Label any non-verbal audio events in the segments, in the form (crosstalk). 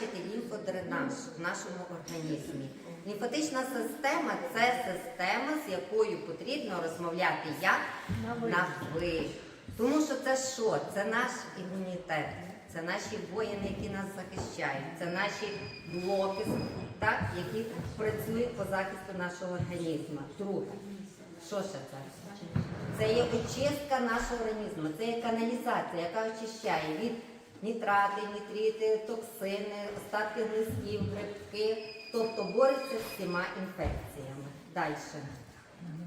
покращити лімфодренаж в нашому організмі. Лімфатична система це система, з якою потрібно розмовляти як на ви. Тому що це що? Це наш імунітет, це наші воїни, які нас захищають, це наші блоки, так, які працюють по захисту нашого організму. Друге, що ще це? Це є очистка нашого організму, це є каналізація, яка очищає від нітрати, нітрити, токсини, остатки глистів, грибки, тобто бореться з всіма інфекціями. Далі.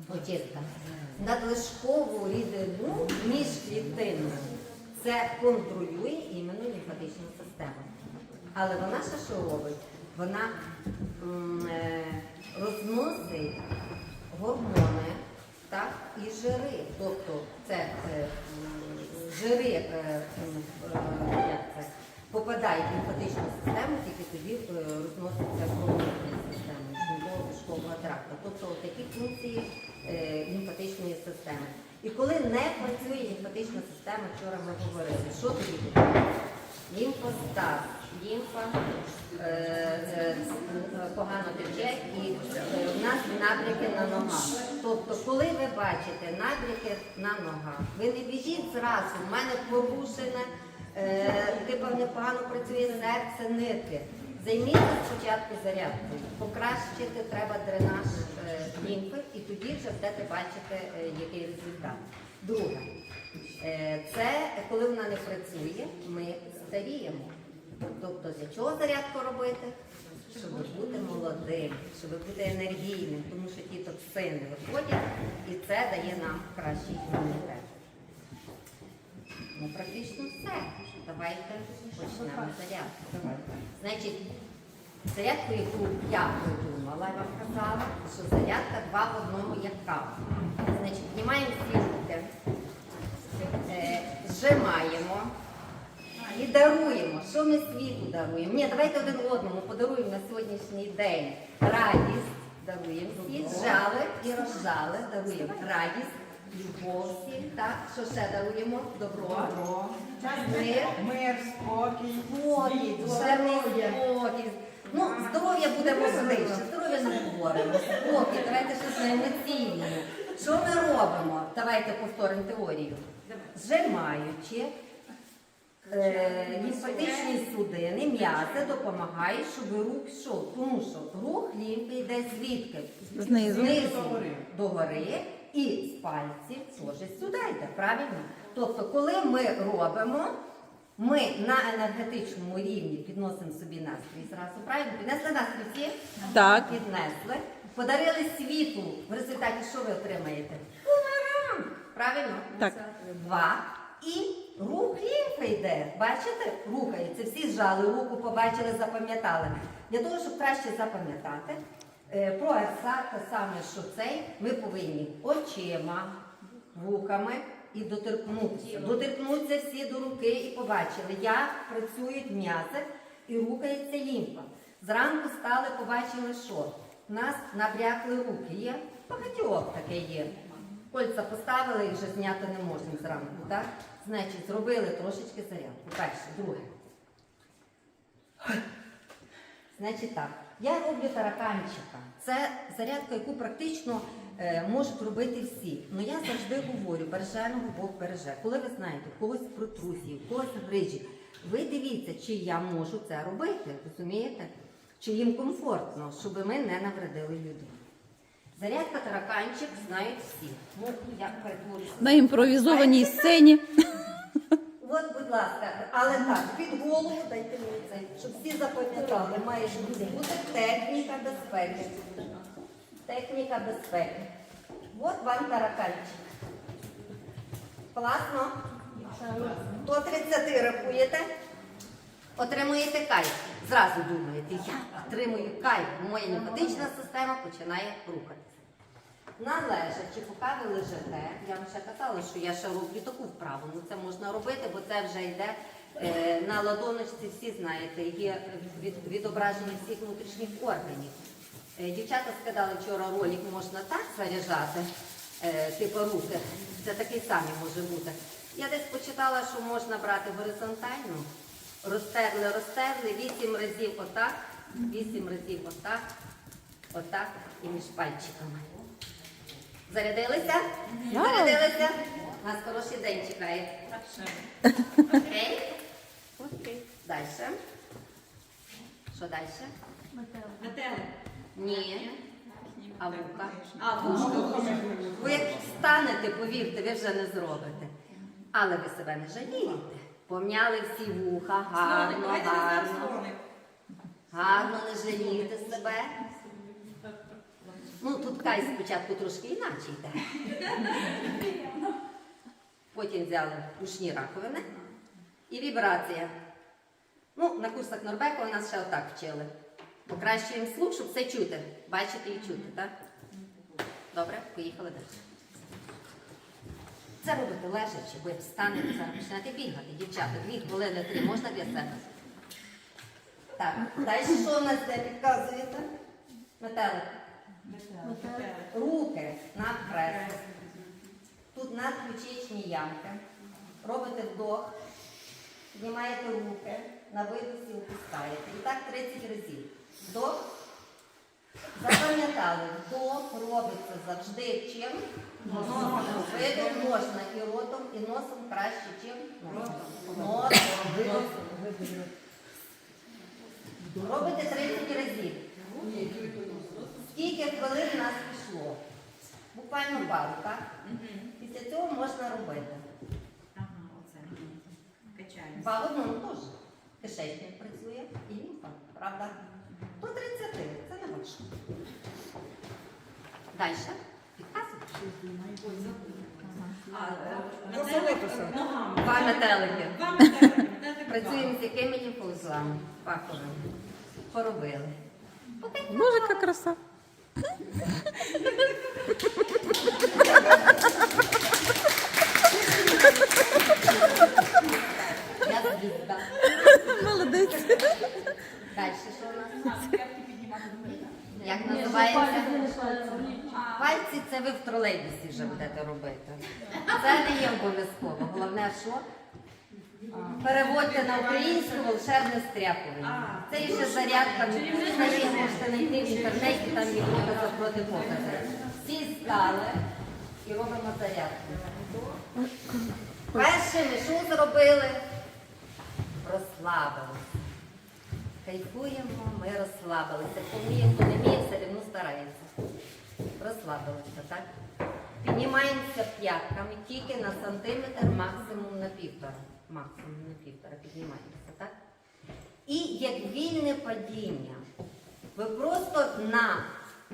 Очистка. Надлишкову рідину між клітинами. Це контролює іменно лімфатичну систему. Але вона ще що робить? Вона е, розносить гормони так, і жири. Тобто це е, жири попадають в лімфатичну систему, тільки тоді е, розноситься кровоносна система шлунково-кишкового тракту. Тобто такі функції е, лімфатичної системи. І коли не працює лімфатична система, вчора ми говорили, що тоді буде? Лімфостаз, лімфа е, погано тече і в нас набряки на ногах. Тобто, коли ви бачите набряки на ногах, ви не біжіть зразу, в мене порушене, е, типа непогано працює серце, нирки. Займіться спочатку зарядкою. Покращити треба дренаж е, лімфи і тоді вже будете бачити, е, який результат. Друге, це коли вона не працює, ми старіємо. Тобто для чого зарядку робити? Щоб бути молодим, щоб бути енергійним, тому що ті токсини виходять і це дає нам кращий імунітет. Ну, практично все. Давайте почнемо зарядку. Значить, зарядку, яку я придумала, я вам казала, що зарядка два в одному як кава. Значить, піднімаємо всі руки, е, зжимаємо і даруємо. Що ми світу даруємо? Ні, давайте один одному подаруємо на сьогоднішній день радість. Даруємо всі, зжали і розжали, даруємо радість, любов так? Що ще даруємо? Добро. Мир. Мир, спокій, Спокій, здоров'я. спокій. Ну, здоров'я буде можливіше, здоров'я не говоримо. Спокій, давайте щось на емоційному. Що ми робимо? Давайте повторимо теорію. Зжимаючи е, лімфатичні судини, м'язи допомагають, щоб рух йшов. Тому що рух лімфи йде звідки? Знизу. Знизу до гори і з пальців теж сюди йде, правильно? Тобто, коли ми робимо, ми на енергетичному рівні підносимо собі настрій зразу, правильно? Піднесли настрій всі? Так. Піднесли. Подарили світу. В результаті що ви отримаєте? Бумеранг. Правильно? Так. Два. І рух лімфи йде. Бачите? Рухається. Всі зжали руку, побачили, запам'ятали. Для того, щоб краще запам'ятати, е, про РСА те саме, що цей, ми повинні очима, вухами і доторкнутися. Доторкнуться всі до руки і побачили, як працюють м'язи і рухається лімфа. Зранку стали, побачили, що в нас набрякли руки. Є багатьох таке є. Кольця поставили і вже зняти не можна зранку, так? Значить, зробили трошечки зарядку. Перше, друге. Значить так, я роблю тараканчика. Це зарядка, яку практично е, можуть робити всі. Ну я завжди говорю, береженого Бог береже. Коли ви знаєте, когось протрузії, в когось грижі, ви дивіться, чи я можу це робити, розумієте? Чи їм комфортно, щоб ми не навредили людей. Зарядка тараканчик знають всі. Ну, я перетворюся. На імпровізованій сцені. Ласка, але так, під голову дайте мені цей, щоб всі запам'ятали, має бути техніка безпеки. Техніка безпеки. От вам тараканчик. Класно? До 30 рахуєте, отримуєте кайф. Зразу думаєте, я отримую кайф, моя лімфатична система починає рухатися. Належачи, поки ви лежите, я вам ще казала, що я ще роблю таку вправу. Ну це можна робити, бо це вже йде е, на ладоночці, всі знаєте, є від, відображення всіх внутрішніх органів. Е, дівчата сказали вчора ролик можна так заряджати, е, типу руки. Це такий самий може бути. Я десь почитала, що можна брати горизонтальну Розтерли, розтерли, вісім разів отак, вісім разів отак, отак і між пальчиками. Зарядилися? Зарядилися? Нас хороший день чекає. Окей? Окей. Далі. Що далі? Метелик. Ні. А вуха? А, вушко. Ви як встанете, повірте, ви вже не зробите. Але ви себе не жалієте. Помняли всі вуха, гарно, гарно. Гарно не жалієте себе. Ну, тут кай спочатку трошки іначе йде. Потім взяли ушні раковини і вібрація. Ну, на курсах Норбека у нас ще отак вчили. Покращуємо слух, щоб все чути. Бачити і чути, так? Добре, поїхали далі. Це робите лежачи, як встанете, почнете бігати, дівчата, дві хвилини, три, можна для себе. Так, далі що в нас де підказуєте? Метелик. Руки на хрест. Тут надключичні ямки. Робите вдох, піднімаєте руки, на видосі опускаєте. І так 30 разів. Вдох. Запам'ятали, вдох робиться завжди чим? Носом. Видох можна і ротом, і носом краще, чим носом. Носом. Робите 30 разів. Скільки хвилин у нас пішло? Буквально пару, так? Після цього можна робити. Ага, оце. Качаємо. Два в одному теж. Кишечник працює і лімфа, правда? До 30, це не важко. Далі. Підказуєте? А, е. Два метелики. Два метелики. Метелик Працюємо з якими лімфоузлами? Паховими. Поробили. Боже, яка краса. Я звідка. Молодець. Далі що у нас? Як називається? Пальці це ви в тролейбусі вже будете робити. Це не є обов'язково. Головне, що переводьте на українську волшебне стряпування. Це ще зарядка. Це можете знайти в інтернеті, там є покази проти покази. Всі стали і робимо зарядку. Перше ми що зробили? Розслабилися. Кайфуємо, ми розслабилися. Вміє, хто не вміє, все одно старається. Розслабилися, так? Піднімаємося п'ятками тільки на сантиметр, максимум на півтора. Максимум на півтора піднімаємося, так? І як вільне падіння. Ви просто на,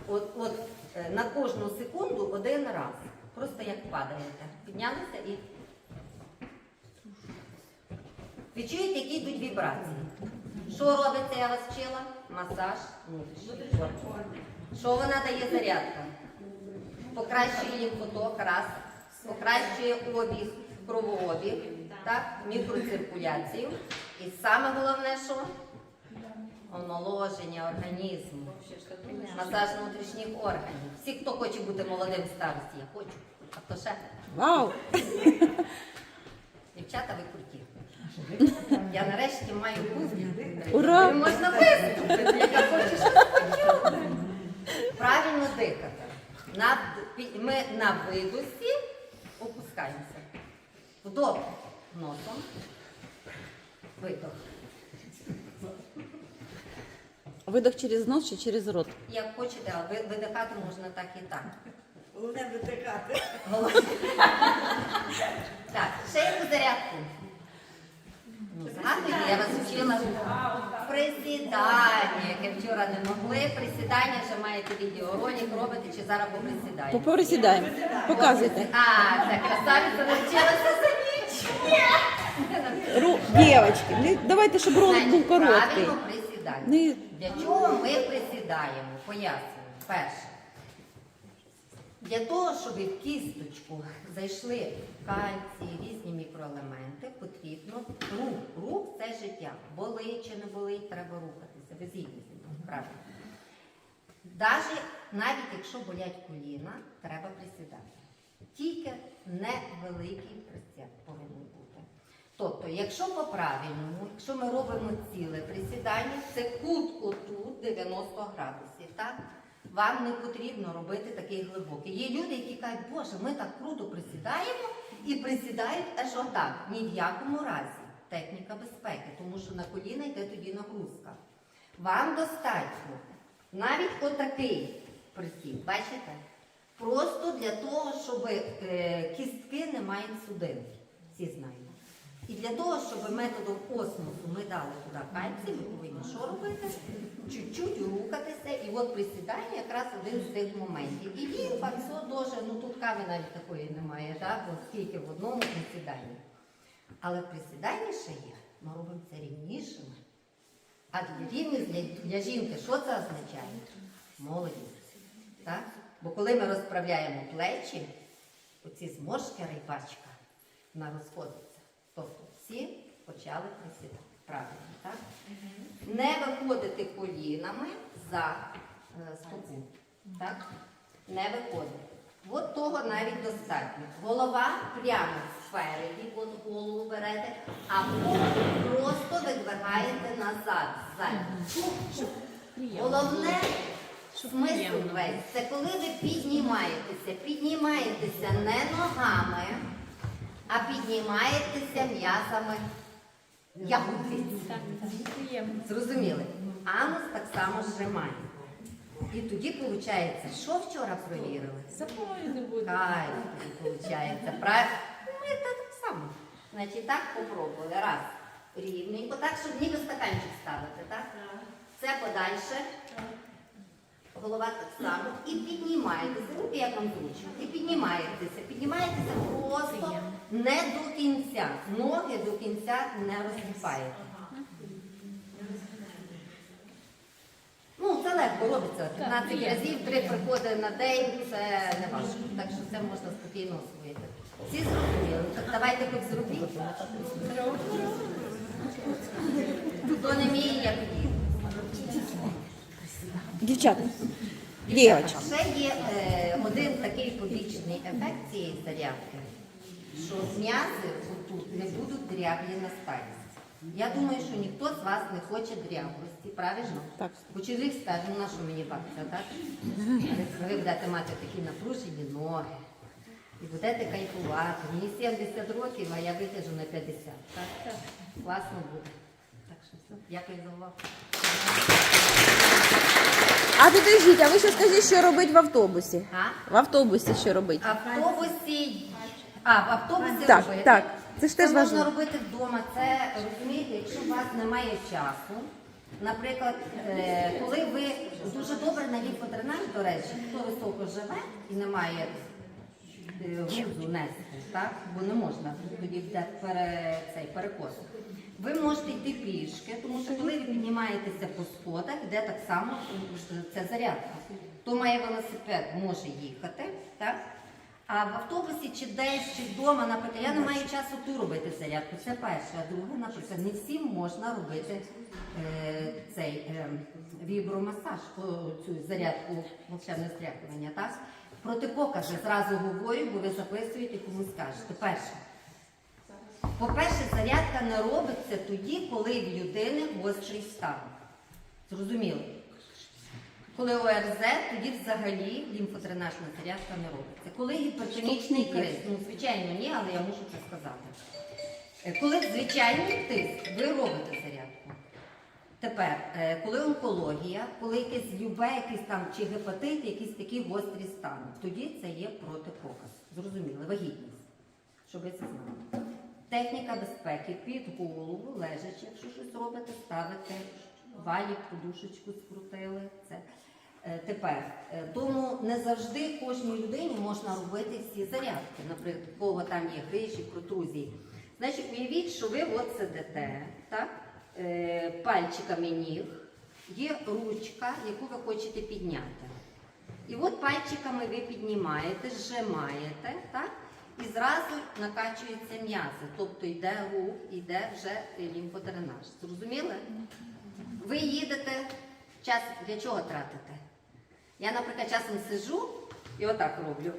от, от, е, на кожну секунду один раз. Просто як падаєте. Піднялися і. Ви чуєте, які йдуть вібрації? Що робиться, я вас вчила? Масаж внутрішніх органів. Що вона дає зарядка? Покращує лімфоток, раз, покращує обіг, кровообіг, так, мікроциркуляцію. І саме головне, що? Омоложення організму, масаж внутрішніх органів. Всі, хто хоче бути молодим в старості, я хочу. А хто ще? Вау! Дівчата, ви круті. Я нарешті маю. Ура! Можна виступити, яка хоче щось почути. Правильно дихати. На, ми на видосі опускаємося. Вдох носом. Видох. Видох через нос чи через рот? Як хочете, а ви- видихати можна так і так. Головне витикати. Головне. Так, ще яку зарядку. Ну, Згадуєте, я вас вчила присідання, яке вчора не могли. Присідання вже маєте відеоролик, робите чи зараз по поприсідаєте. Поприсідаємо. Показуйте. А, це красавиця навчилася. Ру... Дівчатки, не- давайте, щоб ролик був короткий. Правильно. Не- Для чого ми присідаємо? Пояснюю. Перше. Для того, щоб в кісточку зайшли кальцій, різні мікроелементи, потрібно рух. Рух це життя. Болить чи не болить, треба рухатися. Ви згідні зі мною, правильно. Даже, навіть якщо болять коліна, треба присідати. Тільки невеликий бути. Тобто, якщо по-правильному, якщо ми робимо ціле присідання, це кут отут 90 градусів. Так? Вам не потрібно робити такий глибокий. Є люди, які кажуть, Боже, ми так круто присідаємо і присідають аж отак. Ні в якому разі. Техніка безпеки, тому що на коліна йде тоді нагрузка. Вам достатньо навіть отакий присід, бачите? Просто для того, щоб е, кістки не мають судин. Всі знаємо. І для того, щоб методом осмосу ми дали туди кальцій, ми повинні що робити? Чуть-чуть рухатися, і от присідання якраз один з цих моментів. І він пацо дуже, ну тут кави навіть такої немає, так? Бо скільки в одному присіданні. Але в присіданні ще є, ми робимо це рівнішими. А для рівність для, жінки що це означає? Молодість. Так? Бо коли ми розправляємо плечі, оці зморшки райпачка, вона розходиться. Тобто всі почали присідати. Правильно, так? Не виходити колінами за е, стопу. Так? Не виходити. От того навіть достатньо. Голова прямо спереді, от голову берете, а потім просто видвигаєте назад. ззаді. Головне смисл весь. Це коли ви піднімаєтеся. Піднімаєтеся не ногами, а піднімаєтеся м'язами ягодиць. Зрозуміли? Анус так само зжимає. І тоді виходить, що вчора провірили? Запою не буде. Кай, виходить. Правильно? Ми так само. Значить, так попробували. Раз. Рівненько, так, щоб ніби стаканчик ставити, так? Це подальше. Голова так само. І піднімаєтеся. Руки як вам зручно. І піднімаєтеся. Піднімаєтеся просто не до кінця. Ноги до кінця не розсипаєте. Ну, це легко робиться. 15 разів, три приходи на день, це не важко. Так що це можна спокійно освоїти. Всі зрозуміли. Так давайте хоч зробіть. Хто не вміє, як вміє. Дівчата. Ще є е, один такий побічний ефект цієї зарядки, що м'язи тут не будуть дряблі на старість. Я думаю, що ніхто з вас не хоче дряблості, правильно? Так. Бо чоловік скаже, ну на що мені бабця, так? Ви будете мати такі напружені ноги. І будете кайфувати. Мені 70 років, а я витяжу на 50. Так? Класно буде. Так що все. Дякую за увагу. А підождіть, а ви ще скажіть, що робить в автобусі? А? В автобусі що робить? В автобусі. А, в автобусі Так, робити. так. Це ж Це теж можна важливо. робити вдома. Це розумієте, якщо у вас немає часу. Наприклад, е, коли ви дуже добре на ліпотренаж, до речі, хто високо живе і не має е, грузу нести, так? бо не можна, тоді пере, цей перекос. Ви можете йти пішки, тому що коли ви піднімаєтеся по сходах, де так само це зарядка. Хто має велосипед, може їхати, так? А в автобусі чи десь, чи вдома, наприклад, я не маю часу тут робити зарядку. Це перше. А друге, наприклад, не всім можна робити е, цей е, вібромасаж, цю зарядку волшебне стряхування. Так? Протипокази зразу говорю, бо ви записуєте комусь скажете. Перше. По-перше, зарядка не робиться тоді, коли в людини гострий стан. Зрозуміло? Коли ОРЗ, тоді взагалі лімфодренажна зарядка не робиться. Коли гіпертонічний тиск, ну звичайно ні, але я можу це сказати. Е, Коли звичайний тиск, ви робите зарядку. Тепер, е, коли онкологія, коли якесь любе, якийсь там чи гепатит, якісь такі гострі стани, тоді це є протипоказ. Зрозуміли, вагітність, щоб ви це знали. Техніка безпеки під голову, лежачи, якщо щось робите, ставите валік, подушечку скрутили. Це. Е, Тепер, е, тому не завжди кожній людині можна робити всі зарядки. Наприклад, у кого там є грижі, протрузії. Значить, уявіть, що ви от сидите, так? Е, пальчиками ніг, є ручка, яку ви хочете підняти. І от пальчиками ви піднімаєте, зжимаєте, так? І зразу накачуються м'язи. Тобто йде рух, йде вже лімфодренаж. Зрозуміли? Ви їдете, час для чого тратите? Я, наприклад, часом сижу і отак роблю.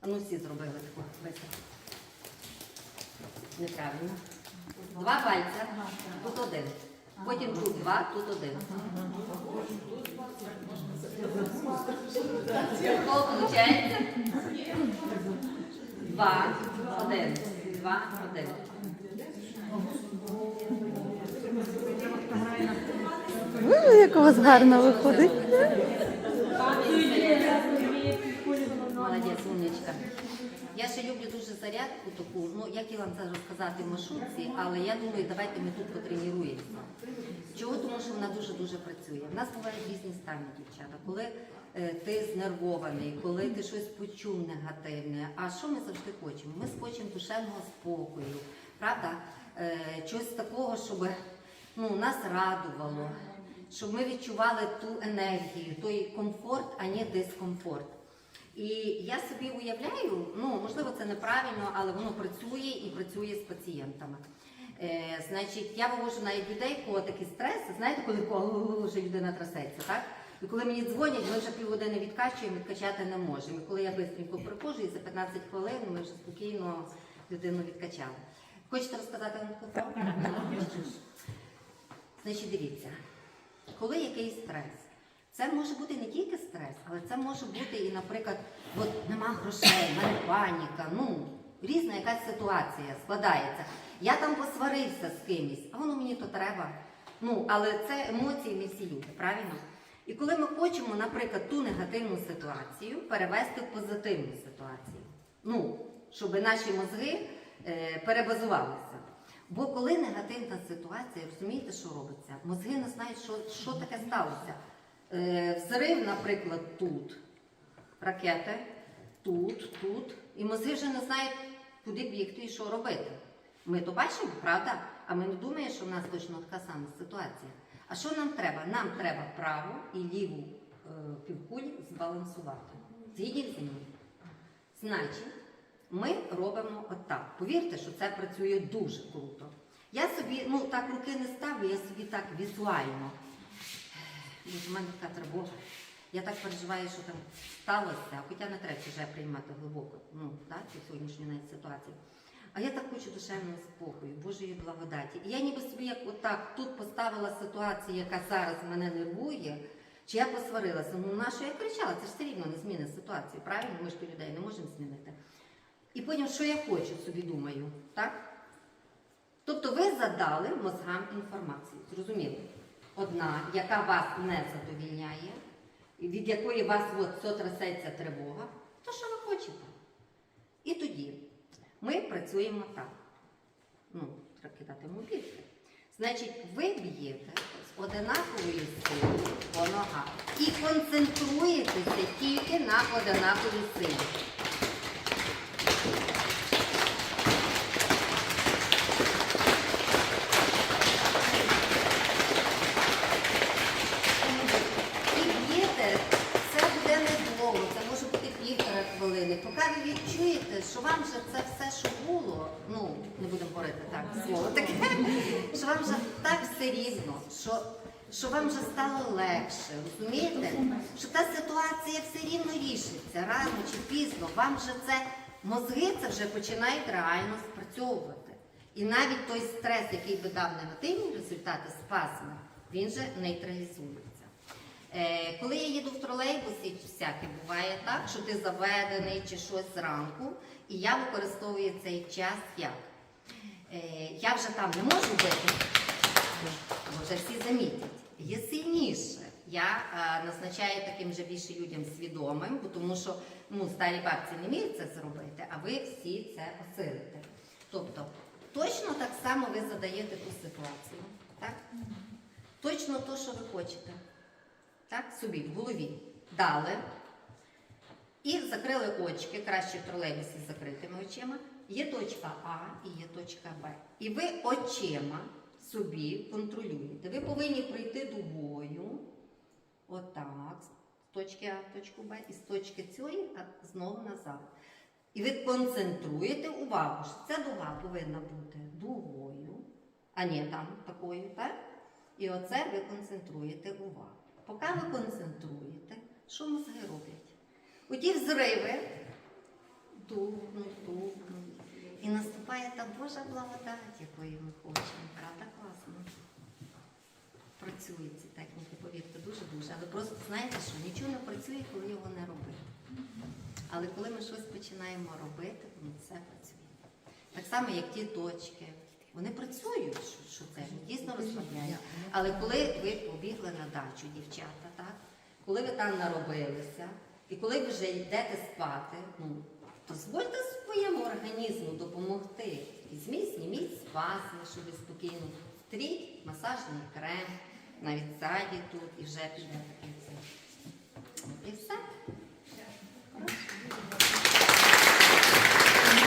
А ну всі зробили таку. Неправильно. Два пальця, тут один. Потім тут два, тут один. Що виходить? Два, один. Два, один. Як у вас гарно виходить. Молодець, умничка. Я ще люблю дуже зарядку таку. Ну, я хотіла вам це розказати в маршрутці, але я думаю, давайте ми тут потренуємося. Чого? Тому що вона дуже-дуже працює. В нас бувають різні стані, дівчата. Коли е, ти знервований, коли ти щось почув негативне. А що ми завжди хочемо? Ми хочемо душевного спокою, правда? Е, чогось такого, щоб ну, нас радувало, щоб ми відчували ту енергію, той комфорт, а не дискомфорт. І я собі уявляю, ну можливо, це неправильно, але воно працює і працює з пацієнтами. Е, значить, я вивожу навіть людей, кого такий стрес, знаєте, коли кого вже людина трясеться, так? І коли мені дзвонять, ми вже півгодини відкачуємо, відкачати не можемо. І коли я швидко приходжу, і за 15 хвилин ми вже спокійно людину відкачали. Хочете розказати вам таку? (laughs) Значить, дивіться, коли якийсь стрес, це може бути не тільки стрес, але це може бути і, наприклад, от нема грошей, мене паніка, ну, різна якась ситуація складається. Я там посварився з кимось, а воно мені то треба. Ну, але це емоції не всі люди, правильно? І коли ми хочемо, наприклад, ту негативну ситуацію перевести в позитивну ситуацію, ну, щоб наші мозги е, перебазувалися. Бо коли негативна ситуація, розумієте, що робиться? Мозги не знають, що, що таке сталося. Е, взрив, наприклад, тут, ракети, тут, тут. І мозги вже не знають, куди бігти і що робити. Ми то бачимо, правда? А ми не думаємо, що в нас точно така сама ситуація. А що нам треба? Нам треба праву і ліву е, півкулі збалансувати. Згідні мною? Значить, ми робимо отак. Повірте, що це працює дуже круто. Я собі, ну так руки не ставлю, я собі так візуально. Боже, в мене така тривога. Я так переживаю, що там сталося, хоча не треба вже приймати глибоко, ну, так, цю сьогоднішню навіть ситуацію. А я так хочу душевного спокою, Божої благодаті. І я ніби собі як отак тут поставила ситуацію, яка зараз мене нервує, чи я посварилася. Ну на що я кричала? Це ж все рівно не змінить ситуацію, правильно? Ми ж людей не можемо змінити. І потім, що я хочу собі думаю, так? Тобто ви задали мозгам інформацію, зрозуміло? Одна, яка вас не задовільняє, від якої вас от тривога, то що ви хочете? І тоді ми працюємо так. Ну, треба кидати мобільки. Значить, ви б'єте з одинаковою силою по ногах і концентруєтеся тільки на одинаковій силі. І б'єте, це буде недовго, це може бути півтора хвилини. Поки ви відчуєте, що вам вже це все, що було, ну не будемо говорити так слово таке, що вам вже так все рівно, що, що вам вже стало легше, розумієте? Що та ситуація все рівно рішиться, рано чи пізно, вам вже це мозги це вже починають реально спрацьовувати. І навіть той стрес, який би дав негативні результати, спазми, він же нейтралізується. Е, коли я їду в тролейбусі, всяке буває так, що ти заведений чи щось зранку, і я використовую цей час як? Е, я вже там не можу бити, бо вже всі замітять. Є сильніше. Я е, назначаю таким же більше людям свідомим, бо тому що ну, старі бабці не вміють це зробити, а ви всі це осилите. Тобто, точно так само ви задаєте ту ситуацію. Так? Точно то, що ви хочете. Так, собі в голові дали і закрили очки, краще в тролейбусі з закритими очима. Є точка А і є точка Б. І ви очима собі контролюєте. Ви повинні пройти дугою, отак, з точки А в точку Б, і з точки цієї знову назад. І ви концентруєте увагу, що ця дуга повинна бути дугою, а не там такою, так? І оце ви концентруєте увагу. Поки ви концентруєте, що мозги роблять? Оті взриви духнуть, духнуть. І наступає та Божа благодать, якої ми хочемо. Правда, класно? Працюють ці техніки, повірте, дуже-дуже. Але просто знаєте, що нічого не працює, коли його не робити. Але коли ми щось починаємо робити, воно все працює. Так само, як ті точки. Вони працюють, що, що це дійсно розслабляє. Але коли ви побігли на дачу, дівчата, так? коли ви там наробилися, і коли ви вже йдете спати, ну, дозвольте своєму організму допомогти. Візьміть, зніміть спазми, щоб спокійно втріть масажний крем, навіть ззаді тут, і вже піде таке. І все.